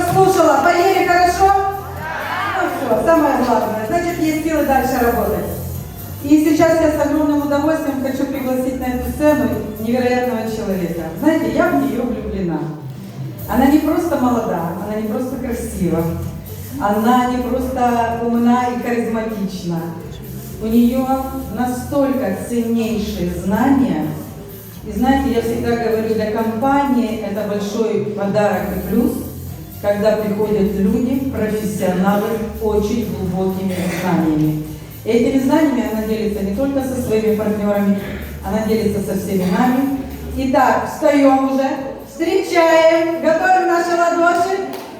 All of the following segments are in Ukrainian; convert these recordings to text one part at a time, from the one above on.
послушала. Поели хорошо? Ну все, самое главное. Значит, есть силы дальше работать. И сейчас я с огромным удовольствием хочу пригласить на эту сцену невероятного человека. Знаете, я в нее влюблена. Она не просто молода, она не просто красива, она не просто умна и харизматична. У нее настолько ценнейшие знания. И знаете, я всегда говорю, для компании это большой подарок и плюс, когда приходят люди, профессионалы, очень глубокими знаниями. Этими знаниями она делится не только со своими партнерами, она делится со всеми нами. Итак, встаем уже, встречаем, готовим наши ладоши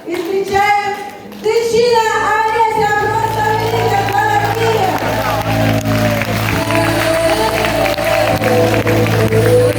и встречаем Тычина Олеся, просто великая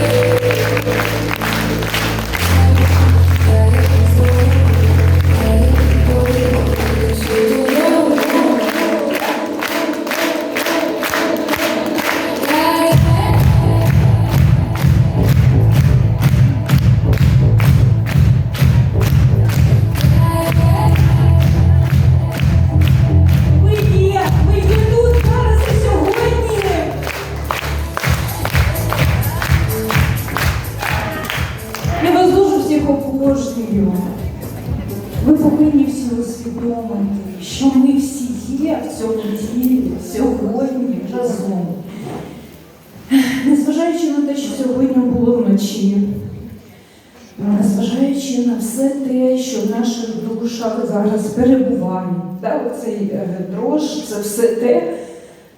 це все те,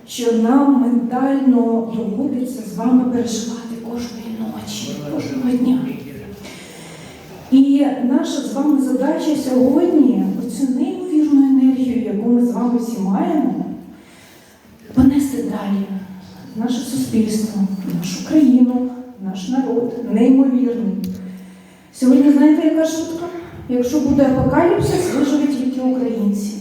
що нам ментально доводиться з вами переживати кожної ночі, кожного дня. І наша з вами задача сьогодні оцю неймовірну енергію, яку ми з вами всі маємо, понести далі в наше суспільство, в нашу країну, в наш народ, неймовірний. Сьогодні знаєте, яка шутка? Якщо буде апокаліпсис, виживуть тільки українці.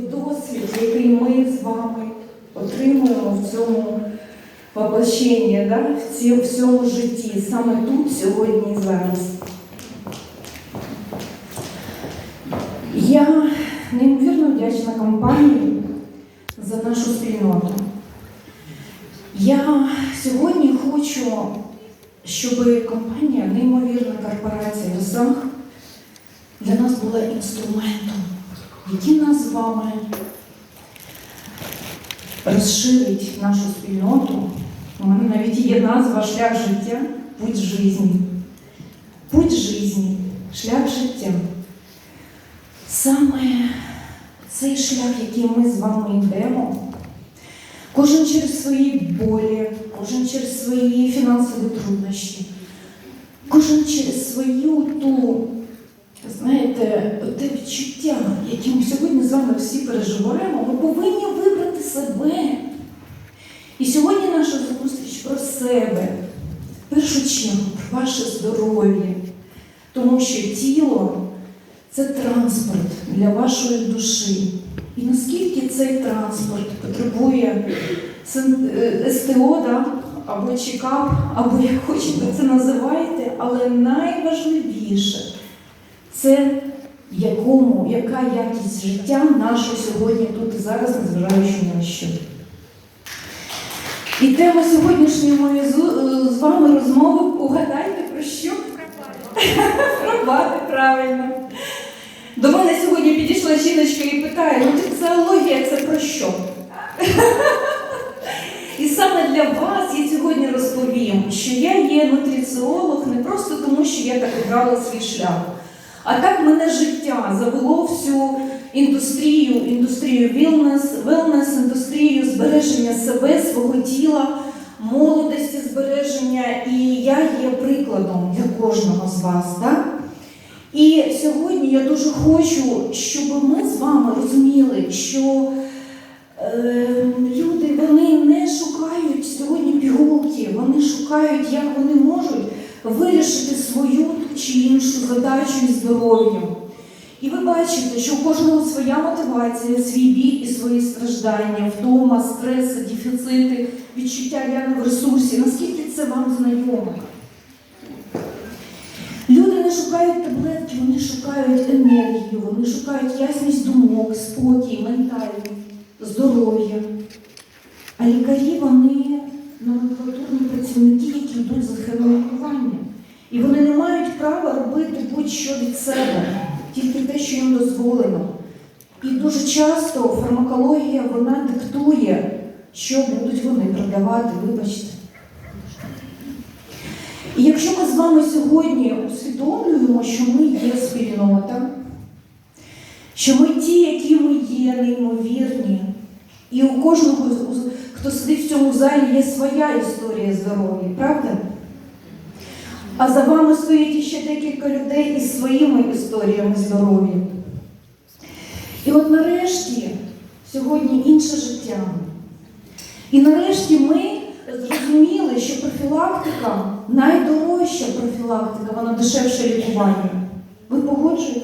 Той досвід, який ми з вами отримуємо в цьому воплощенні, да? в цьому житті, саме тут, сьогодні і зараз. Я неймовірно вдячна компанії за нашу спільноту. Я сьогодні хочу, щоб компанія, неймовірна корпорація САХ для нас була інструментом, який нас з вами розширить нашу спільноту. У мене навіть є назва шлях життя, путь жизни. Путь жизни, шлях життя. Саме цей шлях, який ми з вами йдемо, кожен через свої болі, кожен через свої фінансові труднощі, кожен через свою ту, знаєте, те відчуття, які ми сьогодні з вами всі переживаємо, ми повинні вибрати себе. І сьогодні наша зустріч про себе, в першу чергу про ваше здоров'я, тому що тіло це транспорт для вашої душі. І наскільки цей транспорт потребує е, СТО, да? або чекап, або як хочете це називайте, але найважливіше це якому, яка якість життя наша сьогодні тут і зараз, незважаючи на що. І тема сьогоднішньої е, з вами розмови, угадайте про що? Про бати, правильно. До мене сьогодні підійшла жіночка і питає, ну соціологія це про що? І саме для вас я сьогодні розповім, що я є нутриціолог не просто тому, що я так обрала свій шлях, а так мене життя завело всю індустрію, індустрію вілнес, велнес, індустрію збереження себе, свого тіла, молодості збереження. І я є прикладом для кожного з вас. Так? І сьогодні я дуже хочу, щоб ми з вами розуміли, що е, люди вони не шукають сьогодні пігулки, вони шукають, як вони можуть вирішити свою чи іншу задачу із здоров'ям. І ви бачите, що у кожного своя мотивація, свій біль і свої страждання, втома, стреси, дефіцити, відчуття я не в ресурсі. Наскільки це вам знайомо? Люди не шукають таблетки, вони шукають енергію, вони шукають ясність думок, спокій, ментальний, здоров'я. А лікарі вони номенклатурні працівники, які йдуть за схемою лікування. І вони не мають права робити будь-що від себе, тільки те, що їм дозволено. І дуже часто фармакологія вона диктує, що будуть вони продавати, вибачте. І якщо ми з вами сьогодні усвідомлюємо, що ми є спільнота, що ми ті, які ми є, неймовірні, і у кожного, хто сидить в цьому залі, є своя історія здоров'я, правда? А за вами стоїть іще декілька людей із своїми історіями здоров'я. І от нарешті сьогодні інше життя. І нарешті ми зрозуміли, що профілактика найдорожча профілактика, вона дешевше лікування. Ви погоджуєтесь?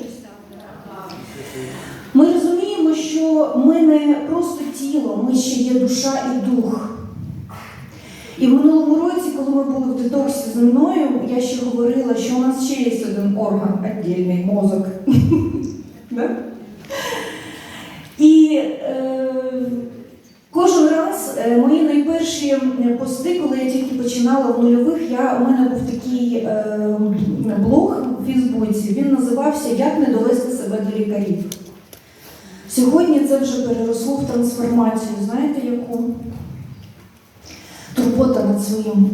Ми розуміємо, що ми не просто тіло, ми ще є душа і дух. І в минулому році, коли ми були в детоксі зі мною, я ще говорила, що у нас ще є один орган віддільний мозок. І е, кожен раз е, мої найперші пости, коли я тільки починала в нульових, у мене був такий е, блог у Фейсбуці, він називався Як не довести себе до лікарів. Сьогодні це вже переросло в трансформацію. Знаєте яку? Турбота над своїм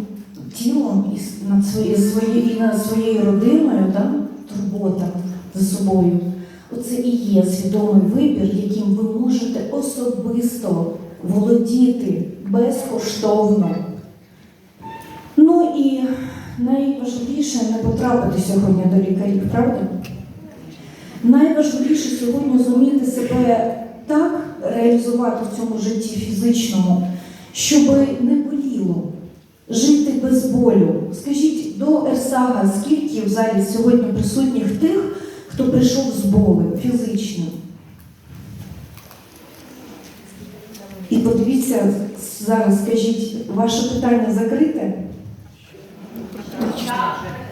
тілом і над своєю, своєю, і над своєю родиною, да? турбота за собою. Оце і є свідомий вибір, яким ви можете особисто володіти безкоштовно. Ну і найважливіше не потрапити сьогодні до лікарів, правда? Найважливіше сьогодні зуміти себе так реалізувати в цьому житті фізичному, щоб не жити без болю. Скажіть до Ерсага, скільки в залі сьогодні присутніх тих, хто прийшов з болем фізично? І подивіться зараз, скажіть, ваше питання закрите?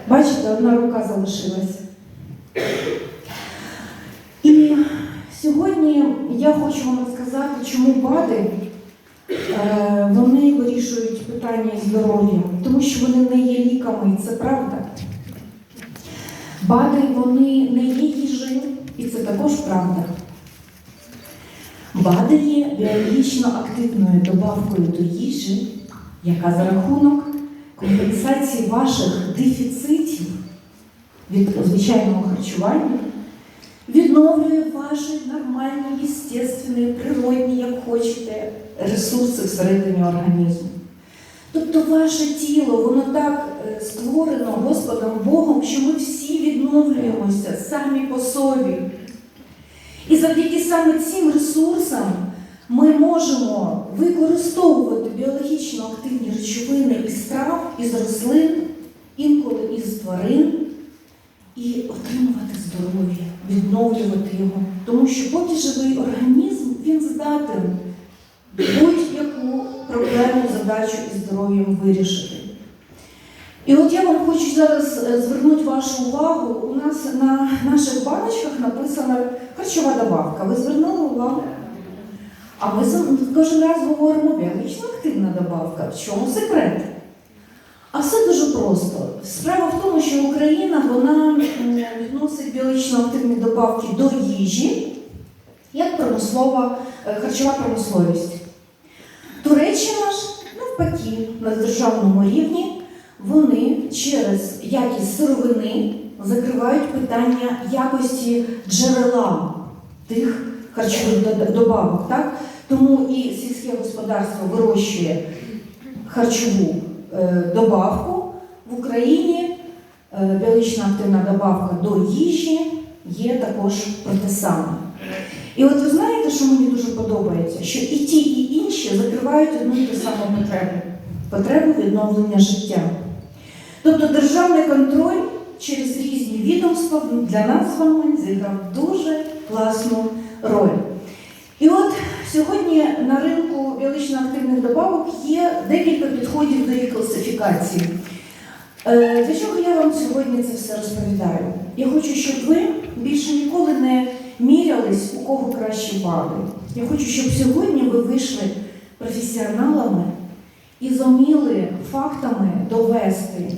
Бачите, одна рука залишилася. І сьогодні я хочу вам розказати, чому БАДи е, вони вирішують питання здоров'я, тому що вони не є ліками, це правда. БАДи вони не є їжею, і це також правда. БАДи є біологічно активною добавкою до їжі, яка за рахунок компенсації ваших дефіцитів від звичайного харчування відновлює ваші нормальні, естественні, природні, як хочете, ресурси всередині організму. Тобто ваше тіло, воно так е, створено Господом Богом, що ми всі відновлюємося самі по собі. І завдяки саме цим ресурсам ми можемо використовувати біологічно активні речовини із трав, із рослин, інколи із тварин і отримувати здоров'я, відновлювати його. Тому що поки живий організм, він здатен будь-яку проблему, задачу із здоров'ям вирішити. І от я вам хочу зараз е, звернути вашу увагу. У нас на наших баночках написано харчова добавка. Ви звернули увагу? А ми кожен раз говоримо біологічно активна добавка. В чому секрет? А все дуже просто. Справа в тому, що Україна вона відносить біологічно активні добавки до їжі як промислова е, харчова промисловість. Туреччина ж навпаки на державному рівні вони через якість сировини закривають питання якості джерела тих харчових добавок. Так? Тому і сільське господарство вирощує харчову добавку в Україні. е, Біологічно активна добавка до їжі є також про те саме. І от ви знаєте, що мені дуже подобається, що і ті, і інші закривають одну і ту саму потребу потребу відновлення життя. Тобто державний контроль через різні відомства для нас з вами зіграв дуже власну роль. І от сьогодні на ринку біологічно активних добавок є декілька підходів до їх класифікації. Е, Для чого я вам сьогодні це все розповідаю? Я хочу, щоб ви більше ніколи не мірялись, у кого кращі бали. Я хочу, щоб сьогодні ви вийшли професіоналами і зуміли фактами довести,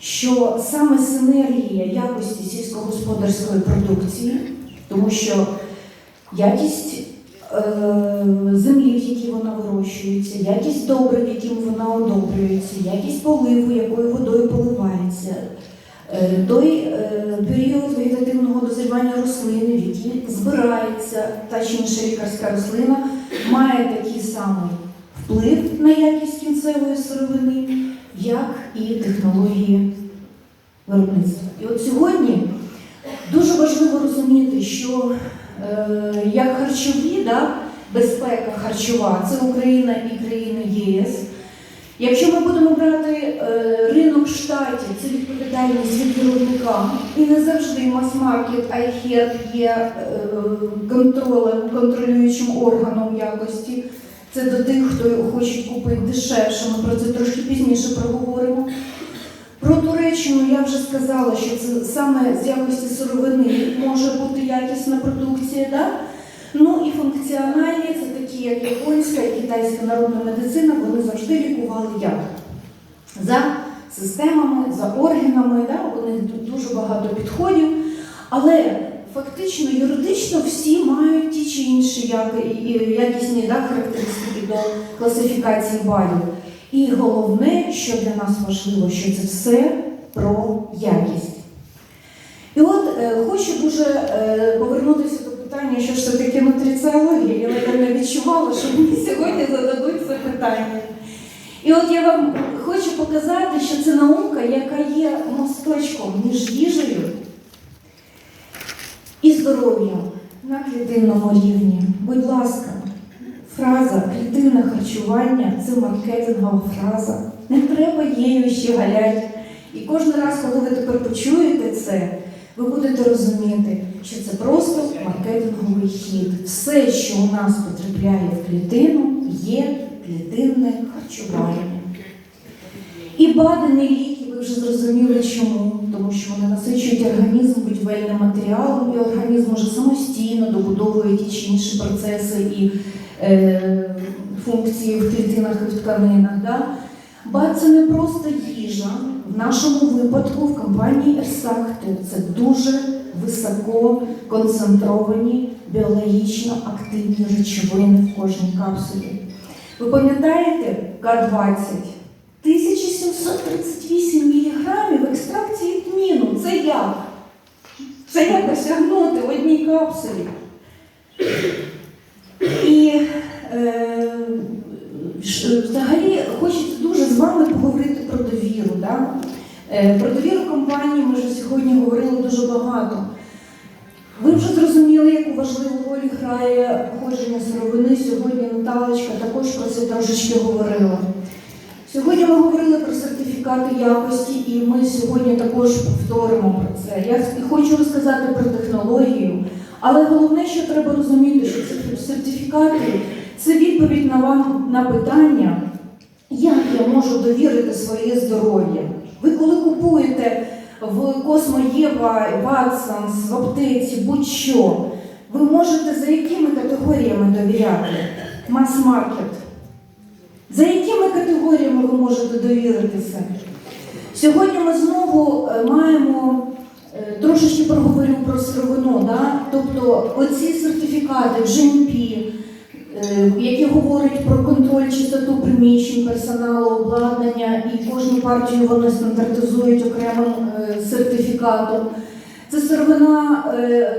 що саме синергія якості сільськогосподарської продукції, тому що якість землі, в якій вона вирощується, якість добрив, яким вона одобрюється, якість поливу, якою водою поливається, е, той е, період вегетативного дозрівання рослини, в який збирається та чи інша лікарська рослина, має такий самий вплив на якість кінцевої сировини, як і технології виробництва. І от сьогодні дуже важливо розуміти, що як харчові, да, безпека харчова це Україна і країни ЄС. Якщо ми будемо брати е, ринок штатів, це відповідальність від виробника, і не завжди мас-маркет, iHealth є е, контролем, контролюючим органом якості. Це до тих, хто хоче купити дешевше. Ми про це трошки пізніше проговоримо. Про Туреччину я вже сказала, що це саме з якості сировини може бути якісна продукція. Да? Ну і функціональні це такі, як японська і китайська народна медицина, вони завжди лікували як? За системами, за органами, да? у них ду- дуже багато підходів. Але фактично юридично всі мають ті чи інші якісні да, характеристики до класифікації балів. І головне, що для нас важливо, що це все про якість. І от е, хочу дуже е, повернутися до питання, що ж це таке нутриціологія. Я напевно відчувала, що мені сьогодні зададуть це питання. І от я вам хочу показати, що це наука, яка є мосточком між їжею і здоров'ям на клітинному рівні. Будь ласка, фраза клітинне харчування це маркетингова фраза. Не треба її ще галять. І кожен раз, коли ви тепер почуєте це, ви будете розуміти, що це просто маркетинговий хід. Все, що у нас потрапляє в клітину, є клітинне харчування. І БАДи не ліки, ви вже зрозуміли чому. Тому що вони насичують організм будівельним матеріалом, і організм може самостійно добудовує ті чи інші процеси і функції в клітинах і в тканинах. Да? БАД це не просто їжа. В нашому випадку в компанії Ерсахту це дуже високо концентровані біологічно активні речовини в кожній капсулі. Ви пам'ятаєте К-20? 1738 мг екстракції тміну. Це як? Це як досягнути в одній капсулі? І е, взагалі хочеться дуже з вами поговорити про довіру. Да? Е, про довіру компанії ми вже сьогодні говорили дуже багато. Ви вже зрозуміли, яку важливу роль грає походження сировини. Сьогодні Наталочка також про це трошечки говорила. Сьогодні ми говорили про сертифікати якості, і ми сьогодні також повторимо про це. Я хочу розказати про технологію, але головне, що треба розуміти, що сертифікати це відповідь на вам на питання, як я можу довірити своє здоров'я. Ви коли купуєте в Космоєва, Ватсонс, в аптеці, будь-що, ви можете за якими категоріями довіряти? Мас-маркет. За якими категоріями ви можете довіритися? Сьогодні ми знову е, маємо трошечки проговорю про сировину, да? тобто оці сертифікати GMP, е, які говорять про контроль чистоту приміщень, персоналу, обладнання, і кожну партію вони стандартизують окремим е, сертифікатом. Це сировина е,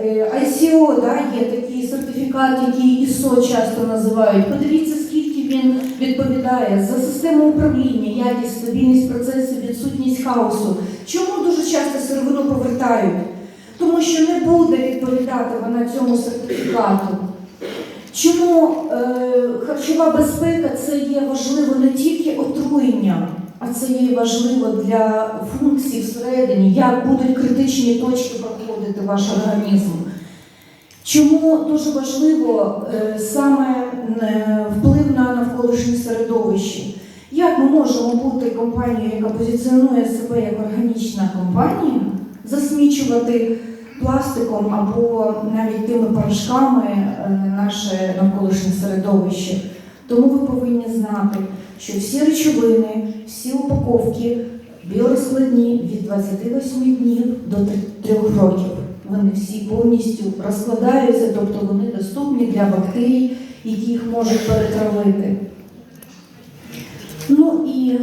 е, ICO, да, є такий сертифікат, який ISO часто називають. Подивіться, скільки він відповідає за систему управління, якість, стабільність процесів, відсутність хаосу. Чому дуже часто сировину повертають? Тому що не буде відповідати вона цьому сертифікату. Чому е, харчова безпека це є важливо не тільки отруєнням, а це є важливо для функцій всередині, як будуть критичні точки проходити ваш організм. Чому дуже важливо е, саме е, вплив на навколишнє середовище? Як ми можемо бути компанією, яка позиціонує себе як органічна компанія, засмічувати пластиком або навіть тими порошками е, наше навколишнє середовище? Тому ви повинні знати, що всі речовини, всі упаковки біорозкладні від 28 днів до 3 років. Вони всі повністю розкладаються, тобто вони доступні для бактерій, які їх можуть перетравити. Ну і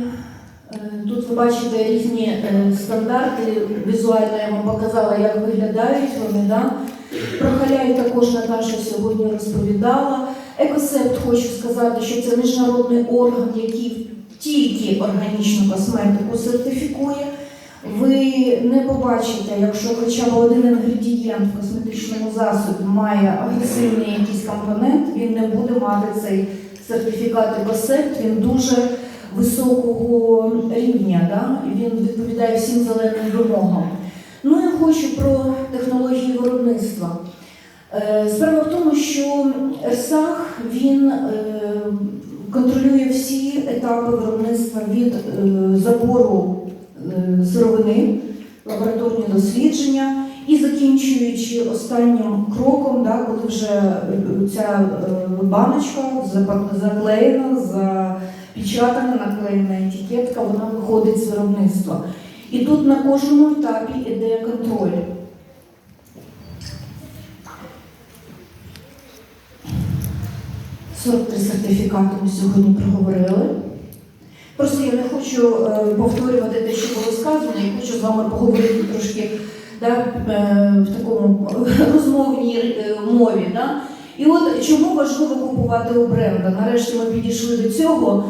е, тут ви бачите різні е, стандарти. Візуально я вам показала, як виглядають вони. Да? Про халяй також Наташа сьогодні розповідала. Екосепт хочу сказати, що це міжнародний орган, який тільки органічну косметику сертифікує. Ви не побачите, якщо хоча б один інгредієнт в косметичному засобі має агресивний якийсь компонент, він не буде мати цей сертифікат екосепт, він дуже високого рівня, да? він відповідає всім зеленим вимогам. Ну я хочу про технології виробництва. Е, Справа в тому, що РСАХ він е, контролює всі етапи виробництва від е, забору сировини, лабораторні дослідження і закінчуючи останнім кроком, да, коли вже ця баночка заклеєна, запечатана, наклеєна етикетка, вона виходить з виробництва. І тут на кожному етапі йде контроль. – 43 сертифікати ми сьогодні проговорили. Просто я не хочу е, повторювати те, що було сказано, я хочу з вами поговорити трошки да, е, в такому розмовній е, мові. Да? І от чому важливо купувати у бренда? Нарешті ми підійшли до цього.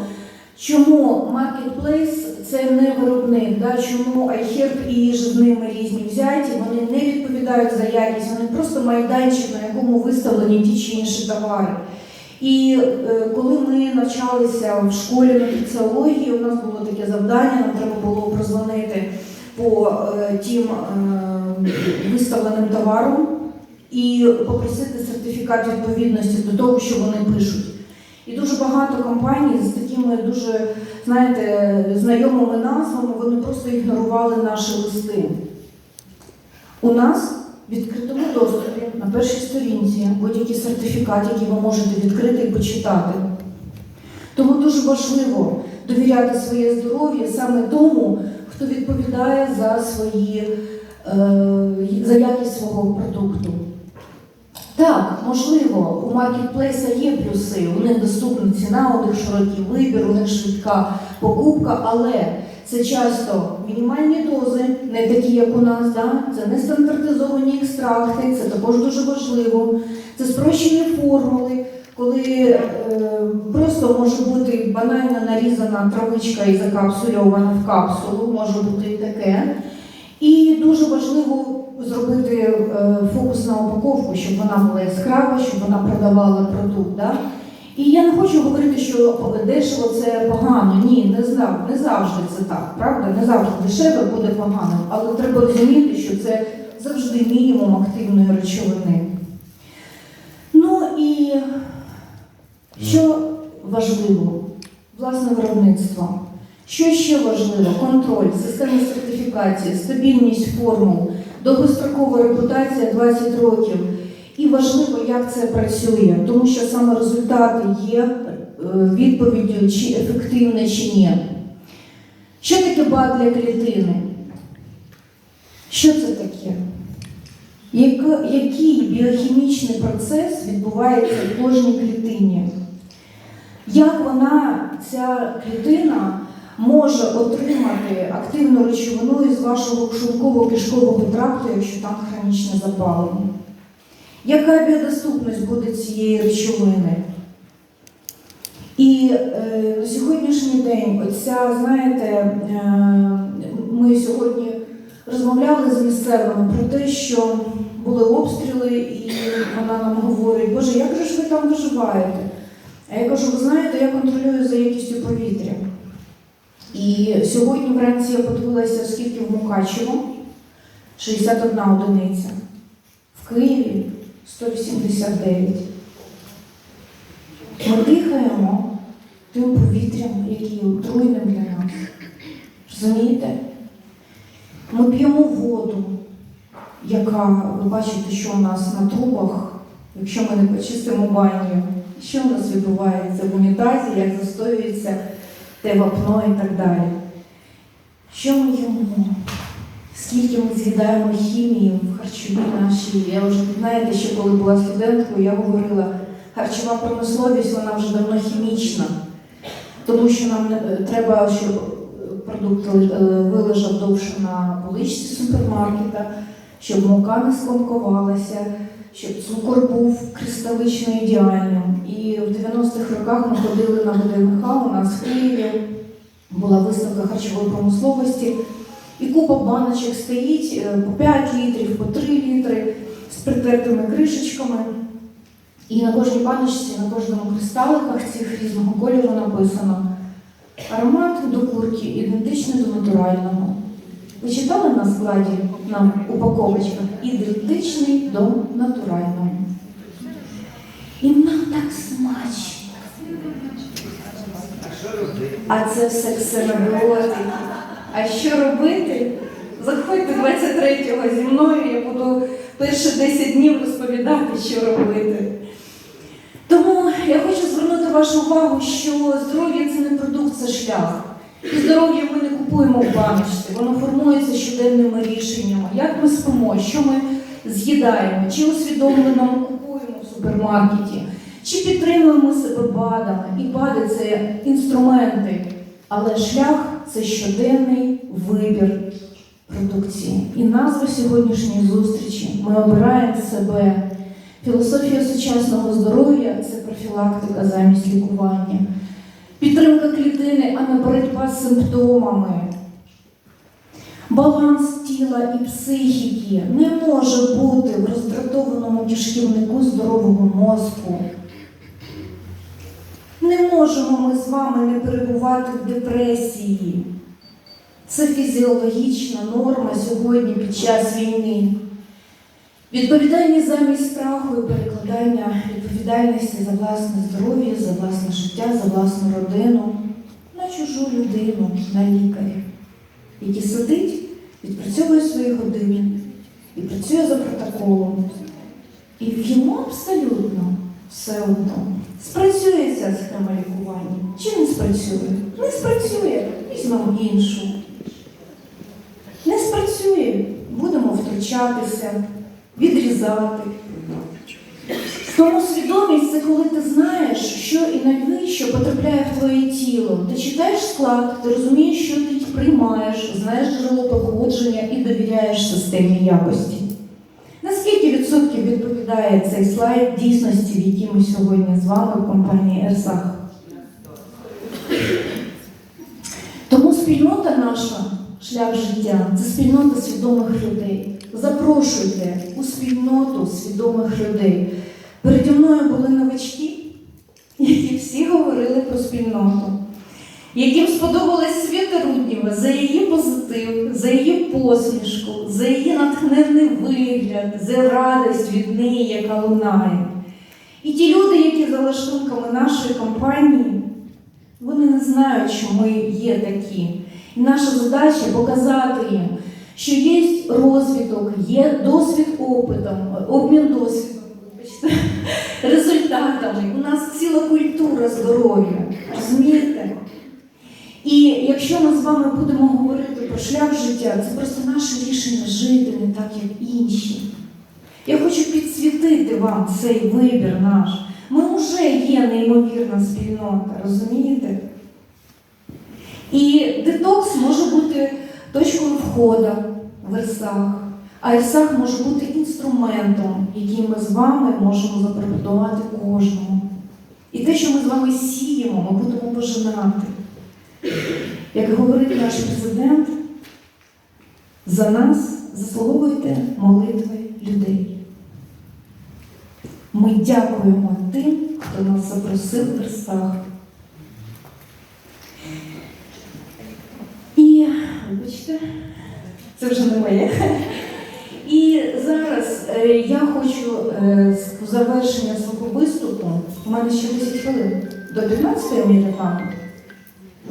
Чому маркетплейс це не виробник? Да? Чому iHerb і з різні взяті? Вони не відповідають за якість, вони просто майданчик, на якому виставлені ті чи інші товари. І е, коли ми навчалися в школі нутриціології, у нас було таке завдання, нам треба було прозвонити по е, тим е, виставленим товарам і попросити сертифікат відповідності до того, що вони пишуть. І дуже багато компаній з такими дуже, знаєте, знайомими назвами, вони просто ігнорували наші листи. У нас в відкритому доступі на першій сторінці будь-який сертифікат, який ви можете відкрити і почитати. Тому дуже важливо довіряти своє здоров'я саме тому, хто відповідає за свої е, за якість свого продукту. Так, можливо, у маркетплейса є плюси, у них доступна ціна, у них широкий вибір, у них швидка покупка, але це часто мінімальні дози, не такі, як у нас, да? це не стандартизовані екстракти, це також дуже важливо. Це спрощені формули, коли е, просто може бути банально нарізана травичка і закапсульована в капсулу, може бути і таке. І дуже важливо зробити е, фокус на упаковку, щоб вона була яскрава, щоб вона продавала продукт. Да? І я не хочу говорити, що дешево це погано. Ні, не завжди, не завжди це так, правда? Не завжди дешеве буде погано, але треба розуміти, що це завжди мінімум активної речовини. Ну і що важливо? Власне виробництво. Що ще важливо? Контроль, система сертифікації, стабільність формул, довгострокова репутація 20 років. І важливо, як це працює, тому що саме результати є е, відповіддю, чи ефективне, чи ні. Що таке бад для клітини? Що це таке? Який біохімічний процес відбувається в кожній клітині? Як вона, ця клітина, може отримати активну речовину із вашого шлунково-кишкового тракту, якщо там хронічне запалення? Яка біодоступність буде цієї речовини? І е, на сьогоднішній день, оця, знаєте, е, ми сьогодні розмовляли з місцевими про те, що були обстріли, і вона нам говорить, Боже, як же ж ви там виживаєте? А я кажу, ви знаєте, я контролюю за якістю повітря. І сьогодні вранці я подивилася, скільки в Мукачево 61 одиниця. В Києві 189. Ми дихаємо тим повітрям, яке є отруйним для нас. Розумієте? Ми п'ємо воду, яка, ви бачите, що у нас на трубах, якщо ми не почистимо баню, що у нас відбувається в унітазі, як застоюється те вапно і так далі. Що ми їмо? Скільки ми з'їдаємо хімії в харчовій нашій? Я вже знаєте, що коли була студенткою, я говорила, харчова промисловість вона вже давно хімічна, тому що нам е, треба, щоб продукт е, вилежав довше на поличці супермаркета, щоб мука не скомкувалася, щоб цукор був кристалично ідеальним. І в 90-х роках ми ходили на ВДНХ у нас в Києві, була виставка харчової промисловості. І купа баночок стоїть е, по 5 літрів, по 3 літри з притертими кришечками. І на кожній баночці, на кожному кристаликах цих різного кольору написано аромат до курки ідентичний до натурального. Ви читали на складі на упаковочках ідентичний до натурального. І нам так смачно. А це все ксенобіотики. А що робити? Заходьте 23-го зі мною, я буду перші 10 днів розповідати, що робити. Тому я хочу звернути вашу увагу, що здоров'я це не продукт, це шлях. І здоров'я ми не купуємо в баночці, воно формується щоденними рішеннями. Як ми спимо, що ми з'їдаємо, чи усвідомлено ми купуємо в супермаркеті, чи підтримуємо себе БАДами. І БАДи це інструменти, але шлях це щоденний вибір продукції. І назва сьогоднішньої зустрічі ми обираємо себе. Філософія сучасного здоров'я це профілактика замість лікування, підтримка клітини, а не боротьба з симптомами. Баланс тіла і психіки не може бути в роздратованому кишківнику здорового мозку. Не можемо ми з вами не перебувати в депресії. Це фізіологічна норма сьогодні під час війни. Відповідальність замість страху і перекладання відповідальності за власне здоров'я, за власне життя, за власну родину на чужу людину, на лікаря, який сидить, відпрацьовує свої години і працює за протоколом. І йому абсолютно все одно. Спрацює ця схема лікування чи не спрацює? Не спрацює, візьмемо іншу. Не спрацює, будемо втручатися, відрізати. Тому свідомість це коли ти знаєш, що і найвище потрапляє в твоє тіло. Ти читаєш склад, ти розумієш, що ти приймаєш, знаєш джерело походження і довіряєш системі якості. Наскільки відсотків відповідає цей слайд дійсності, в якій ми сьогодні з вами в компанії Ерсах? Тому спільнота наша, шлях життя, це спільнота свідомих людей. Запрошуйте у спільноту свідомих людей. Переді мною були новачки, які всі говорили про спільноту, яким сподобалась Свята Рудніва за її позитив, за її посмішку, за її натхненний вигляд, за радість від неї, яка лунає. І ті люди, які за лаштунками нашої компанії, вони не знають, що ми є такі. І наша задача показати їм, що є розвиток, є досвід опитом, обмін досвідом, результатами. У нас ціла культура здоров'я. Розумієте? І якщо ми з вами будемо говорити про шлях життя, це просто наше рішення жити не так, як інші. Я хочу підсвітити вам цей вибір наш. Ми вже є неймовірна спільнота, розумієте? І детокс може бути точкою входу в Ерсах, а Ерсах може бути інструментом, який ми з вами можемо запропонувати кожному. І те, що ми з вами сіємо, ми будемо пожинати. Як говорить наш президент, за нас заслуговуйте молитви людей. Ми дякуємо тим, хто нас запросив в Версах. І, вибачте, це вже не моє. І зараз е, е, я хочу е, з завершення свого виступу. У мене ще 10 хвилин. До 15 мені рекламу.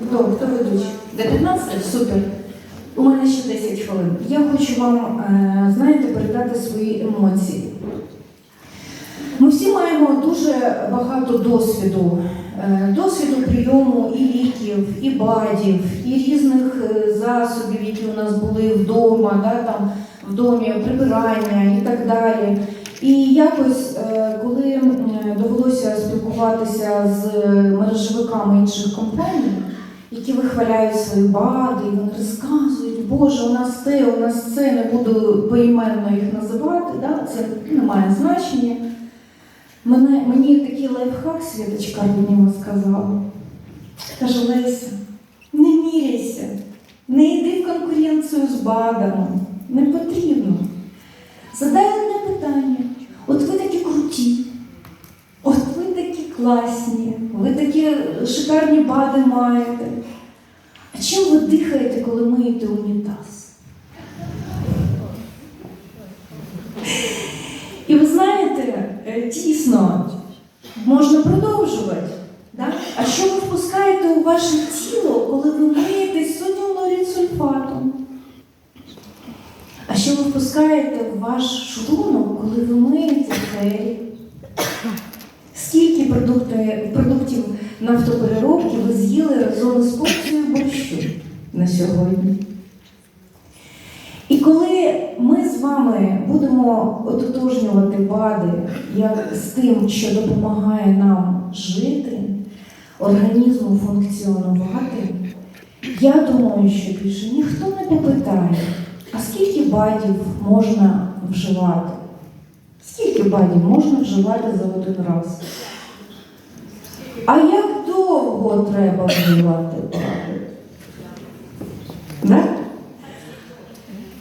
Хто, хто ведучий? До 15? Супер. У мене ще 10 хвилин. Я хочу вам, е, знаєте, передати свої емоції. Ми всі маємо дуже багато досвіду. Е, Досвіду прийому і ліків, і бадів, і різних е, засобів, які у нас були вдома, да, там, в домі, прибирання і так далі. І якось, е, коли довелося спілкуватися з мережевиками інших компаній, які вихваляють свої бади, і вони розказують, Боже, у нас те, у нас це, не буду поіменно їх називати, да? це не має значення. Мене, мені такий лайфхак Світочка Рудніва сказала. Каже, Леся, не міряйся, не йди в конкуренцію з БАДами. Задай одне питання. От ви такі круті, от ви такі класні, ви такі шикарні бади маєте. А чим ви дихаєте, коли миєте унітаз? І ви знаєте, е, дійсно, можна продовжувати. Да? А що ви впускаєте у ваше тіло, коли ви миєтесь содіум лорід-сульфатом? Що ви впускаєте в ваш шлунок, коли ви миєте двері? Скільки продуктів нафтопереробки ви з'їли разом з порцією борщу на сьогодні? І коли ми з вами будемо ототожнювати БАДи як з тим, що допомагає нам жити, організму функціонувати, я думаю, що більше ніхто не попитає, а скільки БАДів можна вживати? Скільки бадів можна вживати за один раз? А як довго треба вживати бади? Да?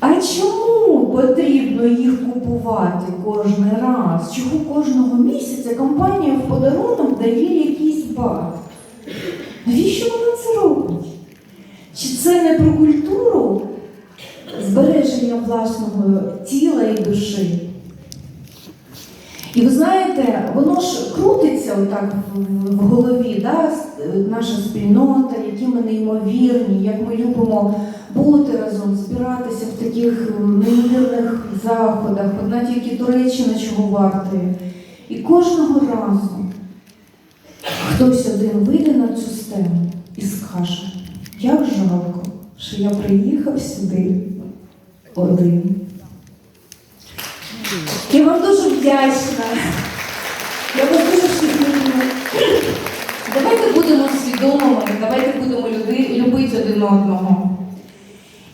А чому потрібно їх купувати кожен раз? Чому кожного місяця компанія в подарунок дає якийсь бад? Навіщо вона це робить? Чи це не про культуру збереження власного тіла і душі? І ви знаєте, воно ж крутиться отак в, голові, да? наша спільнота, які ми неймовірні, як ми любимо бути разом, збиратися в таких неймовірних заходах, одна тільки Туреччина чого вартує. І кожного разу хтось один вийде на цю сцену і скаже, як жалко, що я приїхав сюди один. Я вам дуже вдячна. Я вас дуже шаную. Давайте будемо свідомими, давайте будемо любити один одного.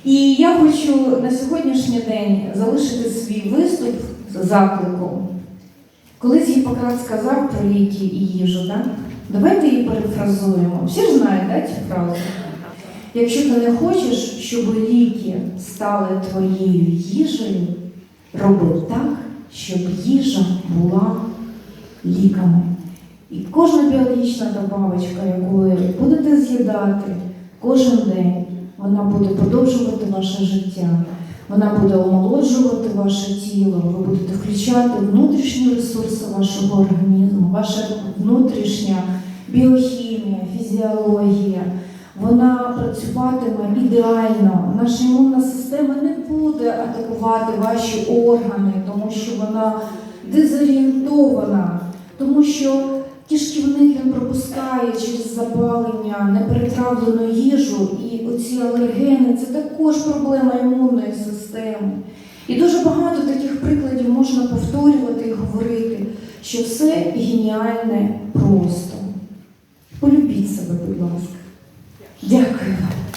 І я хочу на сьогоднішній день залишити свій виступ з закликом. Колись Гіппократ сказав про ліки і їжу, да? давайте її перефразуємо. Всі ж знають да, цю фразу. Якщо ти не хочеш, щоб ліки стали твоєю їжею, роби так, щоб їжа була ліками. І кожна біологічна добавочка, яку ви будете з'їдати кожен день, вона буде продовжувати ваше життя. Вона буде омолоджувати ваше тіло, ви будете включати внутрішні ресурси вашого організму, ваша внутрішня біохімія, фізіологія. Вона працюватиме ідеально. Наша імунна система не буде атакувати ваші органи, тому що вона дезорієнтована, тому що кишківник він пропускає через запалення неперетравлену їжу, і оці алергени це також проблема імунної системи. І дуже багато таких прикладів можна повторювати і говорити, що все геніальне просто. Полюбіть себе, будь ласка. Дякую. вам.